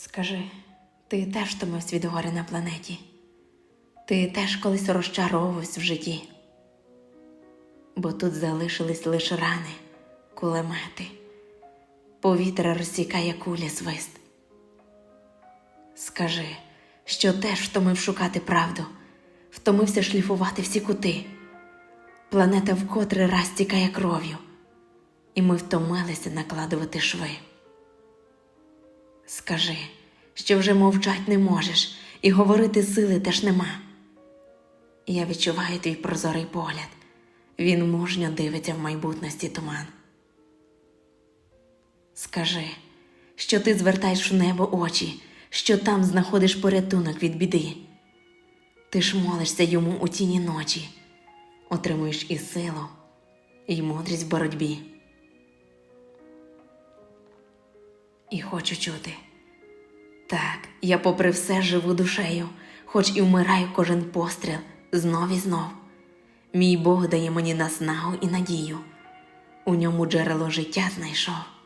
Скажи, ти теж втомився від горя на планеті? Ти теж колись розчаровувався в житті? Бо тут залишились лише рани, кулемети, повітря розсікає кулі свист. Скажи, що теж втомив шукати правду, втомився шліфувати всі кути. Планета вкотре раз тікає кров'ю, і ми втомилися накладувати шви. Скажи, що вже мовчать не можеш, і говорити сили теж нема. Я відчуваю твій прозорий погляд. Він мужньо дивиться в майбутності туман. Скажи, що ти звертаєш в небо очі, що там знаходиш порятунок від біди. Ти ж молишся йому у тіні ночі, отримуєш і силу, і мудрість в боротьбі. І хочу чути. Так, я попри все живу душею, хоч і вмираю кожен постріл знов і знов. Мій Бог дає мені наснагу і надію, у ньому джерело життя знайшов.